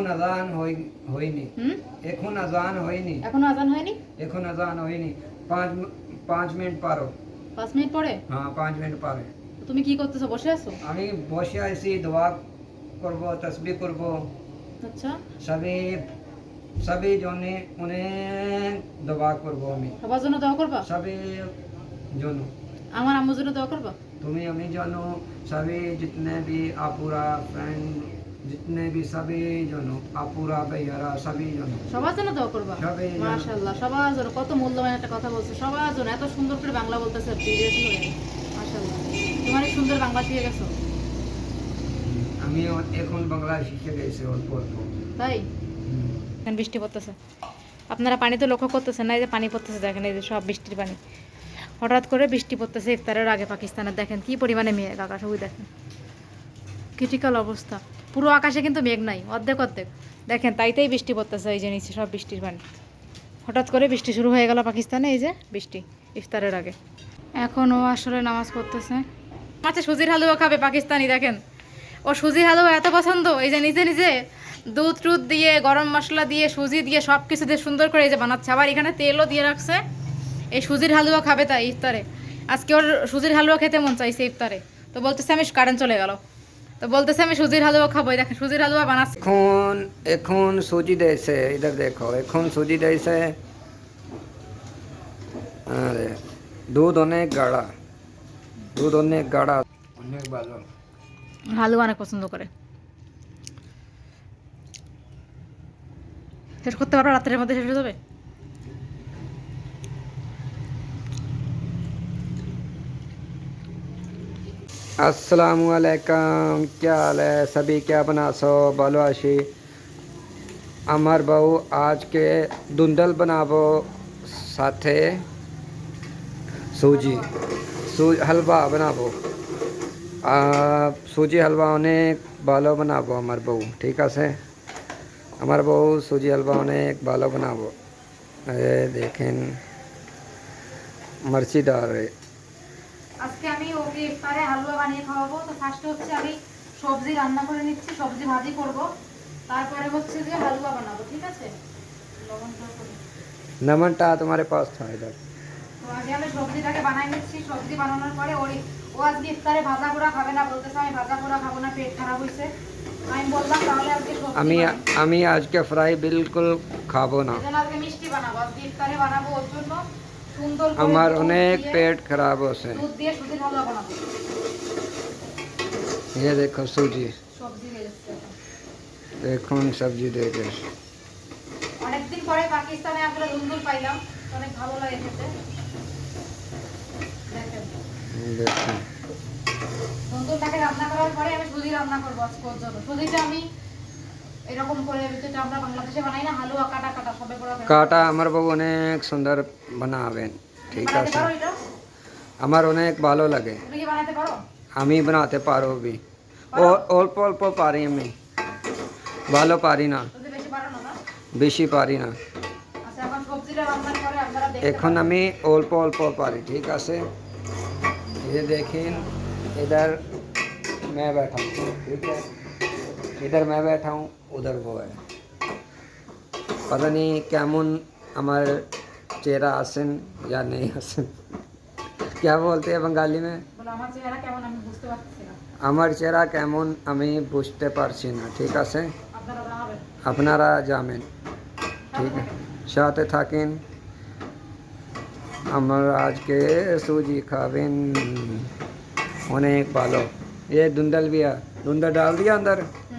এখন আজান হয়নি। এখন আজান হয়নি। এখন আজান হয়নি? এখন আজান হয়নি। পাঁচ পাঁচ মিনিট পারো। পাঁচ মিনিট পরে? হ্যাঁ পাঁচ মিনিট পরে। তুমি কি করতেছো বসে আছো? আমি বসে আছি দোয়া করব তসবিহ করব। আচ্ছা। সবে সবে জনে অনেক দোয়া করব আমি। সবার জন্য দোয়া করবা? সবে জন্য আমার আম্মুর জন্য দোয়া করবা? তুমি আমি জানো। সবে জিতনে ভি আপুরা ফ্রেন্ড जितने भी सभी जनो आपूरा भैयारा सभी जनो সবার জন্য দোয়া করবা সবাই জন্য। মাশাআল্লাহ সবার জন্য কত মূল্যবান একটা কথা বলছো সবার জন্য এত সুন্দর করে বাংলা বলতেছে বিদেশ হয়ে মাশাআল্লাহ তোমার এই সুন্দর বাংলা শিখে গেছো আমি এখন বাংলা শিখে গেছি অল্প অল্প তাই হুম। এখন বৃষ্টি পড়তেছে আপনারা পানি তো লক্ষ্য করতেছেন না এই যে পানি পড়তেছে দেখেন এই যে সব বৃষ্টির পানি হঠাৎ করে বৃষ্টি পড়তেছে ইফতারের আগে পাকিস্তানের দেখেন কি পরিমাণে মেঘ আকাশ ওই দেখেন ক্রিটিক্যাল অবস্থা পুরো আকাশে কিন্তু মেঘ নাই, অর্ধেক অর্ধেক। দেখেন, তাইতেই বৃষ্টি পড়তেছে, এই যে নিচে সব বৃষ্টির পানি। হঠাৎ করে বৃষ্টি শুরু হয়ে গেল পাকিস্তানে, এই যে বৃষ্টি, ইফতারের আগে। এখন ও আসলে নামাজ পড়তেছে। আচ্ছা সুজির হালুয়া খাবে পাকিস্তানি, দেখেন। ও সুজির হালুয়া এত পছন্দ, এই যে নিজে নিজে দুধ টুধ দিয়ে, গরম মশলা দিয়ে, সুজি দিয়ে সব কিছু দিয়ে সুন্দর করে এই যে বানাচ্ছে। আবার এখানে তেলও দিয়ে রাখছে। এই সুজির হালুয়া খাবে তাই ইফতারে। আজকে ওর সুজির হালুয়া খেতে মন চাইছে ইফতারে। তো বলতেছে আমি কারেন্ট চলে গেল। তো বলতেছে আমি সুজির হালুয়া খাব দেখেন সুজির হালুয়া বানাচ্ছে। এখন এখন সুজি দিয়েছে ইধার দেখো এখন সুজি দিয়েছে আরে দুধ অনেক গাঢ়া দুধ অনেক গাঢ়া অনেক ভালো। হালুয়া অনেক পছন্দ করে। শেষ করতে পারো রাত্রের মধ্যে শেষ হয়ে যাবে? असलकम क्या हाल है? सभी क्या बना सो? बालवाशी अमर बहू, आज के धुंधल बनाबो साथे। सूजी सूज हलवा बनाबो सूजी, हलवा ने बालो बनावो, अमर बहू। ठीक से अमर बहू, सूजी, हलवा ने एक बालो बनाबो अरे देखें मर्ची डाल रहे আজকে আমি ওকে ইফতারে হালুয়া বানিয়ে খাওয়াবো। তো ফার্স্টে হচ্ছে আমি সবজি রান্না করে নিচ্ছি সবজি ভাজি করব। তারপরে হচ্ছে যে হালুয়া বানাবো ঠিক আছে? নমনটা তোমার পাস থাকে তো আগে আমি সবজিটাকে বানাই নিচ্ছি। সবজি বানানোর পরে ওই ও আজকে ইফতারে ভাজা পোড়া খাবে না বলতেছে আমি ভাজা পোড়া খাব না পেট খারাপ হইছে। আমি বললাম তাহলে আজকে আমি আমি আজকে ফ্রাই বিলকুল খাব না। আজকে মিষ্টি বানাবো। আজকে ইফতারে বানাবো ওর জন্য। আমার দুধ অনেক দিয়ে- পেট খারাপ হচ্ছে দুধ দিয়ে সুজির হালুয়া বানাবো ये देखो सूजी সবজি হয়ে যাচ্ছে এখন। দেখুন সবজি দেখে অনেকদিন পরে পাকিস্তানে আমরা দুন্দুল পাইলাম অনেক ভালো লাগে খেতে দেখেন দেখুন দুন্দুলটাকে রান্না করার পরে আমি সুজি রান্না করবো আজকে ওর জন্য সুজিটা আমি এরকম করে যেটা আমরা বাংলাদেশে বানাই না হালুয়া কাটা কাটা সবে বড় কাটা আমার বাবু অনেক সুন্দর বানাবেন ঠিক বানাতে আছে পারো এটা আমার অনেক ভালো লাগে তুমি কি বানাতে পারো আমি বানাতে পারো বি ও অল্প অল্প পারি আমি ভালো পারি না যদি বেশি পারো না না বেশি পারি না আচ্ছা এখন সবজিটা রান্নার পরে আপনারা দেখতে এখন আমি অল্প অল্প পারি ঠিক আছে ये देखें इधर मैं बैठा हूँ ठीक है इधर मैं बैठा हूँ उधर वो है पता नहीं কেমন আমার চেহারা আসেন या नहीं আসেন क्या बोलते हैं बंगाली में বলো আমার চেহারা কেমন আমি বুঝতে পারছি না আমার চেহারা কেমন আমি বুঝতে পারছি না ঠিক আছে আপনারা জানাবেন আপনারা জানেন ঠিক আছে সাথে থাকেন আমার আজকে সুজি খাবেন অনেক ভালো ये धुंधल भी है धुंधल डाल दिया अंदर হুম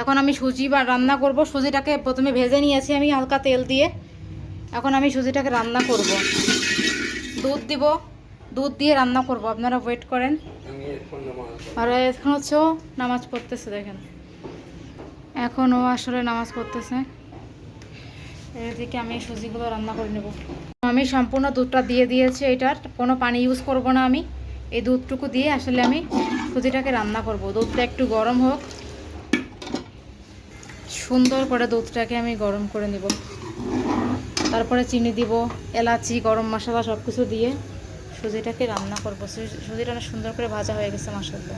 এখন আমি সুজি বা রান্না করব। সুজিটাকে প্রথমে ভেজে নিয়েছি আমি হালকা তেল দিয়ে। এখন আমি সুজিটাকে রান্না করব। দুধ দিব। দুধ দিয়ে রান্না করব। আপনারা ওয়েট করেন। আর এখন হচ্ছে ও নামাজ পড়তেছে দেখেন। এখন ও আসলে নামাজ পড়তেছে। এদিকে আমি সুজিগুলো রান্না করে নেব। আমি সম্পূর্ণ দুধটা দিয়ে দিয়েছি এটার। কোনো পানি ইউজ করব না আমি। এই দুধটুকু দিয়ে আসলে আমি সুজিটাকে রান্না করব। দুধটা একটু গরম হোক। সুন্দর করে দুধটাকে আমি গরম করে নিব। তারপরে চিনি দিব এলাচি গরম মশলা সব কিছু দিয়ে সুজিটাকে রান্না করব। সুজিটা অনেক সুন্দর করে ভাজা হয়ে গেছে মশলা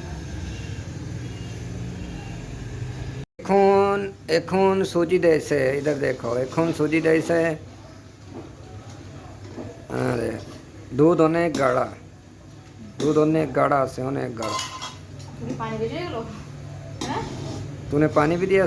এখন এখন সুজি দেয়ছে ইধার দেখো এখন সুজি দেয়ছে। দুধ অনেক গাড়া দুধ অনেক গাড়া আছে অনেক গাড়া তুমি পানি দিয়ে গেল? হ্যাঁ? তুমি পানি দিয়ে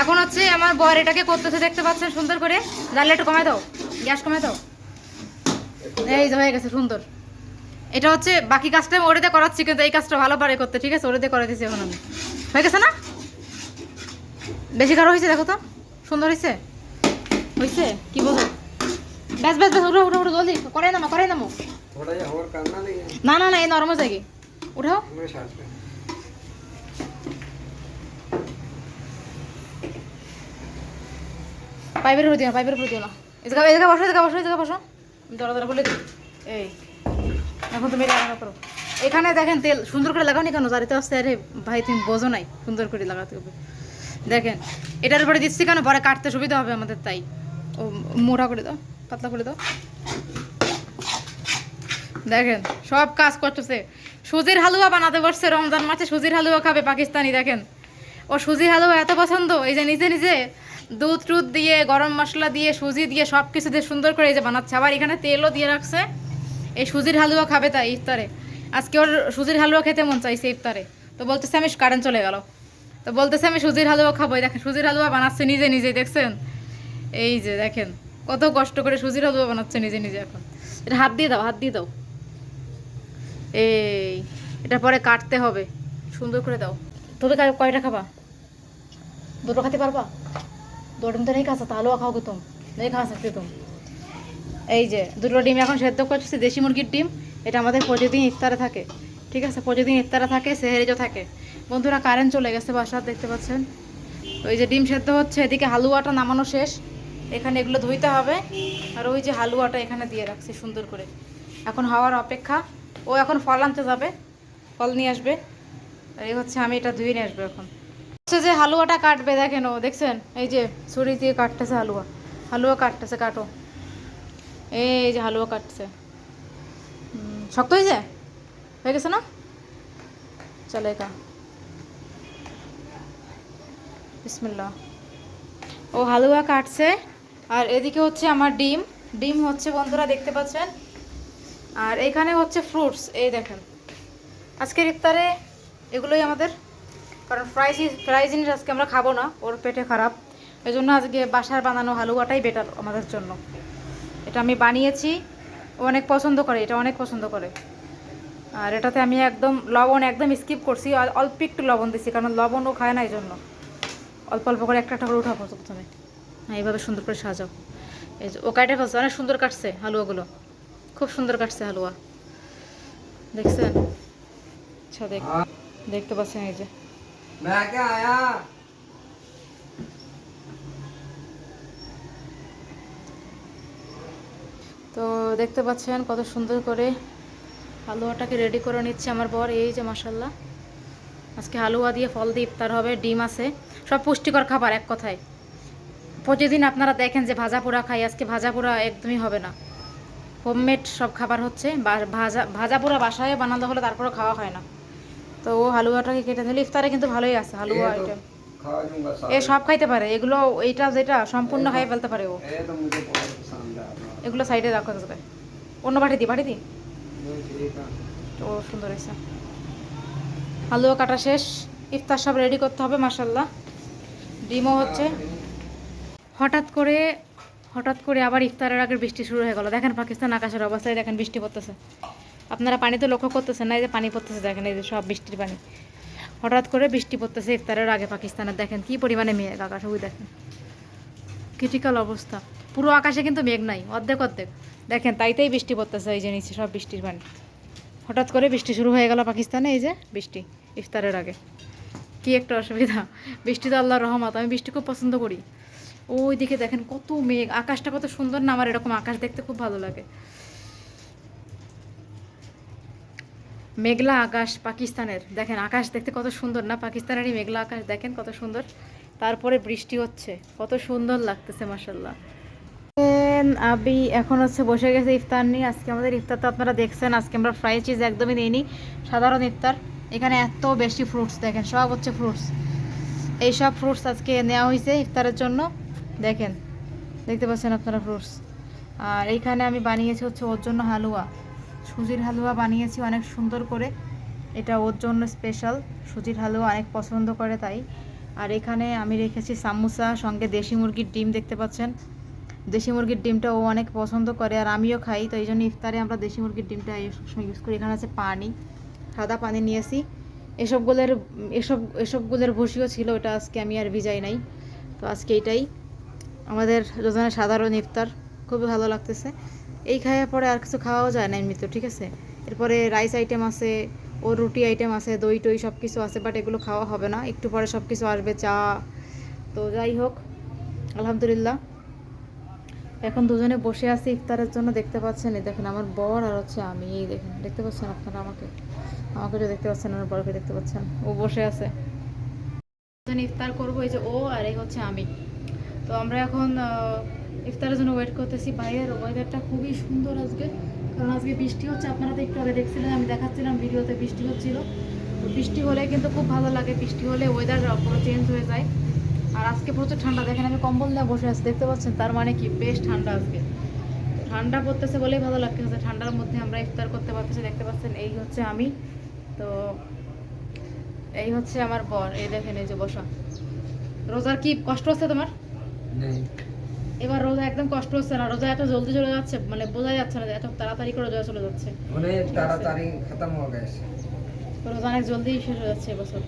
এখন হচ্ছে আমার বর এটাকে করতেছে দেখতে পাচ্ছেন? সুন্দর করে। জালে একটু কমায় দাও। গ্যাস কমায় দাও। এই হয়ে গেছে সুন্দর। এটা হচ্ছে বাকি কাজটা আমি ওরেতে করাচ্ছি কিন্তু এই কাজটা ভালো পারে করতে ঠিক আছে? ওরেতে করে দিয়েছি এখন আমি। হয়ে গেছে না? বেশি কারও হয়েছে দেখো তো। সুন্দর হয়েছে? হয়েছে? কি বলব ব্যাস ব্যাস ব্যাস উঠো উঠো উঠো জলদি। করাই নামো করাই নামো। না না না এই নর্মাল জায়গায় উঠাও পাইপের উপরে দিও না, পাইপের উপরে দিও না। এদিকে এদিকে বসো এদিকে বসো এদিকে বসো। দরা দরা বলে দিই। এই, এখন তুমি লাগানো করো। এখানে দেখেন তেল, সুন্দর করে লাগাও নি কেন? জারিতে আসতে আরে ভাই, তুমি বোঝো নাই, সুন্দর করে লাগাতে হবে। দেখেন, এটার উপরে দিচ্ছি কেন? পরে কাটতে সুবিধা হবে আমাদের, তাই। ও, মোটা করে দাও, পাতলা করে দাও। দেখেন, সব কাজ করতেছে। সুজির হালুয়া বানাতে বসছে, রমজান মাসে সুজির হালুয়া খাবে পাকিস্তানি, দেখেন। ও সুজির হালুয়া এত পছন্দ, এই যে নিজে নিজে দুধ টুধ দিয়ে, গরম মশলা দিয়ে, সুজি দিয়ে সব কিছু দিয়ে সুন্দর করে এই যে বানাচ্ছে। আবার এখানে তেলও দিয়ে রাখছে। এই সুজির হালুয়া খাবে তাই ইফতারে। আজকে ওর সুজির হালুয়া খেতে মন চাইছে ইফতারে। তো বলতেছে আমি কারেন্ট চলে গেল। তো বলতেছে আমি সুজির হালুয়া খাব। দেখেন, সুজির হালুয়া বানাচ্ছে নিজে নিজে, দেখছেন? এই যে দেখেন, কত কষ্ট করে সুজির হালুয়া বানাচ্ছে নিজে নিজে এখন। এটা হাত দিয়ে দাও, হাত দিয়ে দাও। এই, এটা পরে কাটতে হবে। সুন্দর করে দাও। কা- কয়টা খাবা? দুটো খেতে পারবা? দুটো ডিম তো নেই খাসা তাহলেও খাও তুম নেই খা সকতে তুম এই যে, দুটো ডিম এখন সেদ্ধ করছি, দেশি মুরগির ডিম। এটা আমাদের প্রতিদিন ইফতারে থাকে। ঠিক আছে, প্রতিদিন ইফতারে থাকে, সেহেরিজও থাকে। বন্ধুরা কারেন্ট চলে গেছে বাসার, দেখতে পাচ্ছেন? ওই যে ডিম সেদ্ধ হচ্ছে, এদিকে হালুয়াটা নামানো শেষ। এখানে এগুলো ধুইতে হবে। আর ওই যে হালুয়াটা এখানে দিয়ে রাখছি সুন্দর করে। এখন হওয়ার অপেক্ষা। ও এখন ফল আনতে যাবে, ফল নিয়ে আসবে। এই হচ্ছে, আমি এটা ধুয়ে নিয়ে আসব এখন। হচ্ছে যে হালুয়াটা কাটবে, দেখেন ও, দেখছেন? এই যে ছুরি দিয়ে কাটতেছে হালুয়া। হালুয়া কাটতেছে, কাটো। এই যে হালুয়া কাটছে শক্ত হয়েছে হয়ে গেছে না? চলে কা বিসমিল্লাহ। ও হালুয়া কাটছে, আর এদিকে হচ্ছে আমার ডিম। ডিম হচ্ছে, বন্ধুরা, দেখতে পাচ্ছেন? আর এখানে হচ্ছে ফ্রুটস এই দেখেন। আজকের ইফতারে এগুলোই আমাদের কারণ ফ্রাই ফ্রাই জিনিস আজকে আমরা খাব না, ওর পেটে খারাপ। এই জন্য আজকে বাসার বানানো হালুয়াটাই বেটার আমাদের জন্য। এটা আমি বানিয়েছি, ও অনেক পছন্দ করে, এটা অনেক পছন্দ করে। আর এটাতে আমি একদম লবণ একদম স্কিপ করছি অল্প একটু লবণ দিছি, কারণ লবণ ও খায় না এই জন্য। অল্প অল্প করে একটা একটা করে উঠাবো প্রথমে। হ্যাঁ এইভাবে সুন্দর করে সাজাও। এই যে ও কাটে ফেলছে, অনেক সুন্দর কাটছে হালুয়াগুলো। খুব সুন্দর কাটছে হালুয়া। দেখছেন? আচ্ছা দেখ দেখতে পাচ্ছেন এই যে। मैं क्या आया তো দেখতে পাচ্ছেন কত সুন্দর করে হালুয়াটাকে রেডি করে নিচ্ছে আমার বর এই যে মাসাল্লাহ আজকে হালুয়া দিয়ে ফল দিয়ে ইফতার হবে ডিম আছে সব পুষ্টিকর খাবার এক কথায় প্রতিদিন আপনারা দেখেন যে ভাজা পোড়া খাই আজকে ভাজা পোড়া একদমই হবে না হোমমেড সব খাবার হচ্ছে বা- ভাজা ভাজা পোড়া বাসায় বানাতে হলে তারপরে খাওয়া হয় না তো ও হালুয়াটাকে কেটে নিলে ইফতারে কিন্তু ভালোই আছে হালুয়া এটা এ সব খাইতে পারে এগুলো এইটা যেটা সম্পূর্ণ খাইয়ে ফেলতে পারে ও। এগুলো সাইডে রাখো থাকবে অন্য বাটি দিই বাটি দিই ও সুন্দর হয়েছে। হালুয়া কাটা শেষ ইফতার সব রেডি করতে হবে মাসাল্লাহ ডিমও হচ্ছে। হঠাৎ করে হঠাৎ করে আবার ইফতারের আগে বৃষ্টি শুরু হয়ে গেল। দেখেন পাকিস্তান আকাশের অবস্থায় দেখেন বৃষ্টি পড়তেছে। আপনারা পানি তো লক্ষ্য করতেছেন না, এই যে পানি পড়তেছে দেখেন, এই যে সব বৃষ্টির পানি। হঠাৎ করে বৃষ্টি পড়তেছে ইফতারের আগে পাকিস্তানের, দেখেন কি পরিমাণে মেঘ, আকাশ ওই দেখেন। ক্রিটিক্যাল অবস্থা। পুরো আকাশে কিন্তু মেঘ নাই, অর্ধেক অর্ধেক। দেখেন, তাইতেই বৃষ্টি পড়তেছে এই যে নিচে সব বৃষ্টির পানি। হঠাৎ করে বৃষ্টি শুরু হয়ে গেল পাকিস্তানে, এই যে বৃষ্টি ইফতারের আগে। কি একটা অসুবিধা। বৃষ্টি তো আল্লাহর রহমত, আমি বৃষ্টি খুব পছন্দ করি। ওই দিকে দেখেন কত মেঘ, আকাশটা কত সুন্দর না, আমার এরকম আকাশ দেখতে খুব ভালো লাগে। মেঘলা আকাশ পাকিস্তানের। দেখেন, আকাশ দেখতে কত সুন্দর না? পাকিস্তানেরই মেঘলা আকাশ, দেখেন কত সুন্দর। তারপরে বৃষ্টি হচ্ছে, কত সুন্দর লাগতেছে মাসাল্লাহ আবি এখন হচ্ছে বসে গেছে ইফতার নিয়ে। আজকে আমাদের ইফতার তো আপনারা দেখছেন, আজকে আমরা ফ্রাই চিজ একদমই নিইনি, সাধারণ ইফতার। এখানে এত বেশি ফ্রুটস দেখেন, সব হচ্ছে ফ্রুটস এই সব ফ্রুটস আজকে নেওয়া হয়েছে ইফতারের জন্য। দেখেন, দেখতে পাচ্ছেন আপনারা ফ্রুটস আর এইখানে আমি বানিয়েছি হচ্ছে ওর জন্য হালুয়া। সুজির হালুয়া বানিয়েছি অনেক সুন্দর করে। এটা ওর জন্য স্পেশাল সুজির হালুয়া অনেক পছন্দ করে তাই। আর এখানে আমি রেখেছি সামোসা, সঙ্গে দেশি মুরগির ডিম দেখতে পাচ্ছেন। দেশি মুরগির ডিমটা ও অনেক পছন্দ করে আর আমিও খাই, তো এই জন্য ইফতারে আমরা দেশি মুরগির ডিমটা সবসময় ইউজ করি। এখানে আছে পানি, সাদা পানি নিয়েছি। এসবগুলোর, এসব, এসবগুলোর ভুসিও ছিল, ওটা আজকে আমি আর ভিজাই নাই। তো আজকে এটাই। আমাদের রোজানের সাধারণ ইফতার। খুবই ভালো লাগতেছে। এই খাওয়ার পরে আর কিছু খাওয়াও যায় না এমনিতে ঠিক আছে? এরপরে রাইস আইটেম আছে, ও রুটি আইটেম আছে, দই টই সব কিছু আছে বাট এগুলো খাওয়া হবে না। একটু পরে সব কিছু আসবে, চা। তো যাই হোক, আলহামদুলিল্লাহ। এখন দুজনে বসে আছি ইফতারের জন্য, দেখতে পাচ্ছেন এই দেখেন আমার বর আর হচ্ছে আমি, এই দেখেন, দেখতে পাচ্ছেন আপনারা আমাকে? আমাকে যে দেখতে পাচ্ছেন আমার বরকে দেখতে পাচ্ছেন। ও বসে আছে। ইফতার করব, এই যে ও আর এই হচ্ছে আমি। তো আমরা এখন ইফতারের জন্য ওয়েট করতেছি। বাইরের ওয়েদারটা খুবই সুন্দর আজকে। কারণ আজকে বৃষ্টি হচ্ছে, আপনারা তো একটু আগে দেখছিলেন, আমি দেখাচ্ছিলাম ভিডিওতে বৃষ্টি হচ্ছিল। তো বৃষ্টি হলে কিন্তু খুব ভালো লাগে, বৃষ্টি হলে ওয়েদার পুরো চেঞ্জ হয়ে যায়। আর আজকে প্রচুর ঠান্ডা, দেখেন আমি কম্বল নিয়ে বসে আছি, দেখতে পাচ্ছেন? তার মানে কি? বেশ ঠান্ডা আজকে। ঠান্ডা পড়তেছে বলেই ভালো লাগতেছে, ঠান্ডার মধ্যে আমরা ইফতার করতে পারতেছি, দেখতে পাচ্ছেন? এই হচ্ছে আমি। তো এই হচ্ছে আমার বর, এই দেখেন এই যে বসা। রোজার কি কষ্ট হচ্ছে তোমার? এবার রোজা একদম কষ্ট হচ্ছে না রোজা এত জলদি চলে যাচ্ছে মানে বোঝা যাচ্ছে না এত তাড়াতাড়ি করে রোজা চলে যাচ্ছে। অনেক তাড়াতাড়ি খতম হয়ে গেছে। রোজা অনেক জলদি শেষ হয়ে যাচ্ছে এবছর।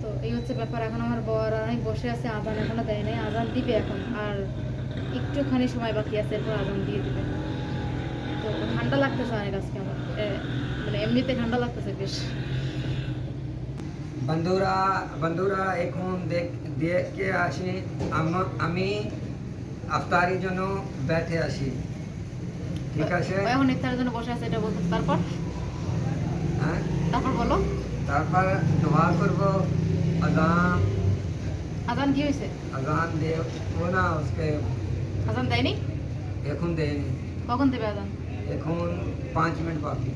তো এই হচ্ছে ব্যাপার এখন আমার বর আর আমি বসে আছে আজান এখনও দেয় নাই আজান দিবে এখন আর একটুখানি সময় বাকি আছে এরপর আজান দিয়ে দিবে। তো ঠান্ডা লাগতেছে অনেক আজকে আমার মানে এমনিতে ঠান্ডা লাগতেছে বেশ। বন্ধুরা বন্ধুরা এখন দেখ দেখে আসি? আমি আফতারির জন্য বেঠে আসি। ঠিক আছে? এখন ইফতারের জন্য বসে আছে এটা বলতে তারপর? হ্যাঁ? তারপর বলো। তারপর দোয়া করব। আজান। আজান কি হয়েছে? আজান দেবো না উসকে আজান দেয়নি? এখন দেয়নি। কখন দেবে আজান? এখন পাঁচ মিনিট বাকি।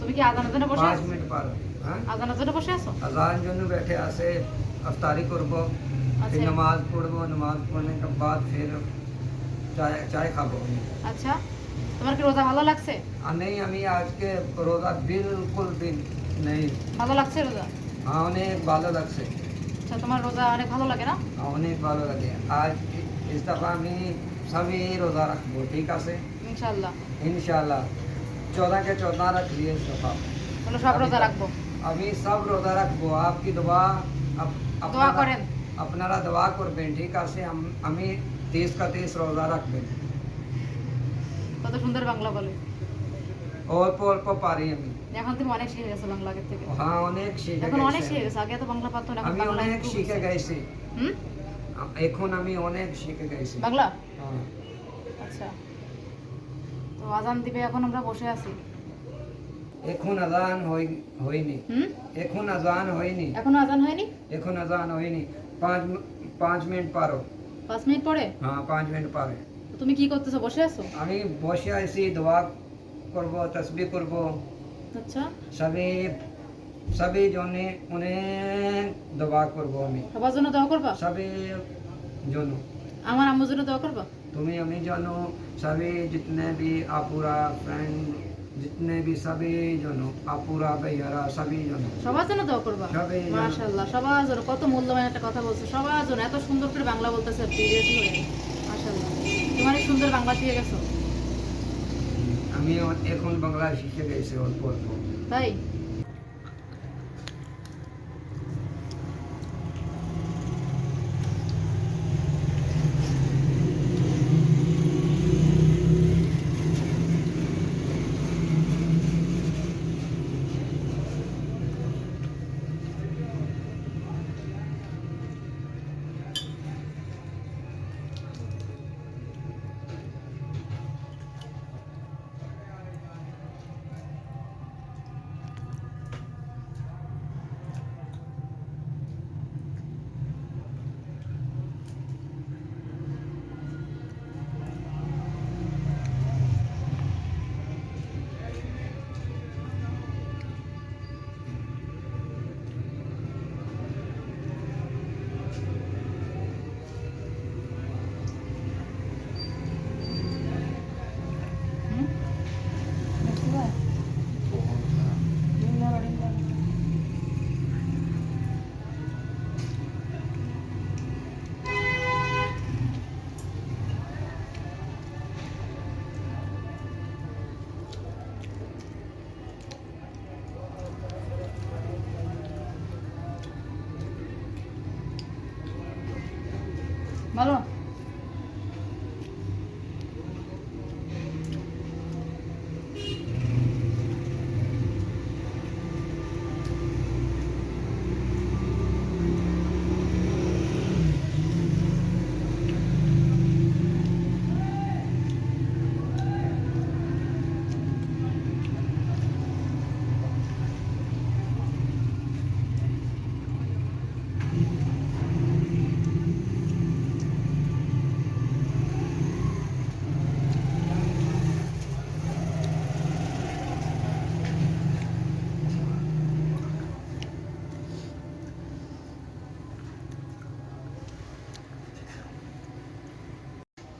তুমি কি আজানের জন্য বসে পাঁচ মিনিট পার আজানের জন্য বসে আছো আজান জন্য বেঠে আসে अफ्तारी করব আচ্ছা। फिर नमाज पढ़बो नमाज पढ़ने के बाद फिर चाय चाय खाबो আচ্ছা তোমার কি রোজা ভালো লাগছে আর নেই আমি আজকে রোজা বিলকুল দিন নেই ভালো লাগছে রোজা হ্যাঁ, অনেক ভালো লাগছে আচ্ছা তোমার রোজা অনেক ভালো লাগে না হ্যাঁ, অনেক ভালো লাগে আজ ইস দফা আমি সবই রোজা রাখবো ঠিক আছে ইনশাল্লাহ ইনশাল্লাহ চৌদহ के चौदह रख लिए इस दफा তাহলে সব রোজা রাখবো আমি সব রোজা রাখব আপকি দোয়া দোয়া করেন আপনারা দোয়া করবেন ঠিক আছে আম- তেইশ কা তেইশ রোজা রাখবেন কত সুন্দর বাংলা বলে। অল্প অল্প পারি আমি এখন তুমি অনেক শিখে গেছো বাংলা আগের থেকে। হ্যাঁ অনেক শিখে এখন অনেক শিখে গেছি আগে তো বাংলা পারতো না আমি অনেক শিখে। গেছি। হুম? এখন আমি অনেক শিখে গেছি। বাংলা। আচ্ছা। তো আজান দিবে এখন আমরা বসে আছি। এখন আজান হয়নি এখন আজান হয়নি এখন আজান হয়নি? এখন আজান হয়নি পাঁচ পাঁচ মিনিট পারো। পাঁচ মিনিট পরে? হ্যাঁ পাঁচ মিনিট পরে। তুমি কি করতেছো? বসে আছো? আমি বসে আছি দোয়া করব তসবি করব। আচ্ছা। সবে সবে জনে অনেক দোয়া করব আমি। সবার জন্য দোয়া করবা? সবে জন্য। আমার আম্মুর জন্য দোয়া করবা? তুমি আমি জানো সবে জিতনে ভি আপুরা ফ্রেন্ড जितने भी सभी जनों আপুরা ভাইয়ারা সবই জন সবার জন্য দোয়া করবা সবাই যেন- মাশাআল্লাহ সবার জন্য কত মূল্যবান একটা কথা বলছো সবার জন্য এত সুন্দর করে বাংলা বলতেছে বিদেশি হয়ে মাশাআল্লাহ তোমার এই সুন্দর বাংলা শিখে গেছো আমি এখন বাংলা শিখে গেছি অল্প অল্প তাই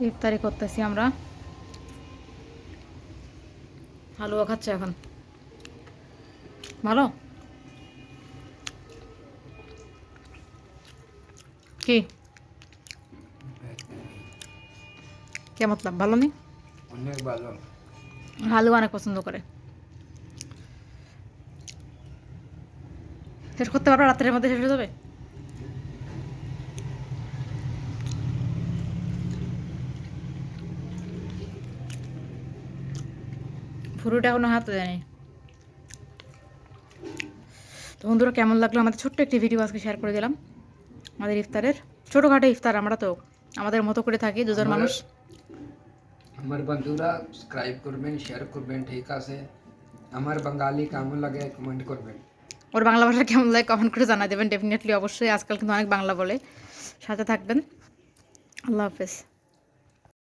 ইফতারি করতেছি আমরা। হালুয়া খাচ্ছে এখন। ভালো? কি? কে মতলব ভালো নেই অনেক ভালো। হালুয়া অনেক পছন্দ করে। শেষ করতে পারবে রাত্রের মধ্যে শেষ হয়ে যাবে? ফুরুটা এখনও হাতে দেয়নি। তো বন্ধুরা কেমন লাগল? আমাদের ছোট্ট একটি ভিডিও আজকে শেয়ার করে দিলাম। আমাদের ইফতারের ছোটোখাটো ইফতার আমরা তো আমাদের মতো করে থাকি দুজন মানুষ। আমার বন্ধুরা সাবস্ক্রাইব করবেন শেয়ার করবেন ঠিক আছে? আমার বাঙালি কেমন লাগে কমেন্ট করবেন। ওর বাংলা ভাষা কেমন লাগে কমেন্ট করে জানা দেবেন। ডেফিনেটলি অবশ্যই আজকাল কিন্তু অনেক বাংলা বলে। সাথে থাকবেন। আল্লাহ হাফেজ।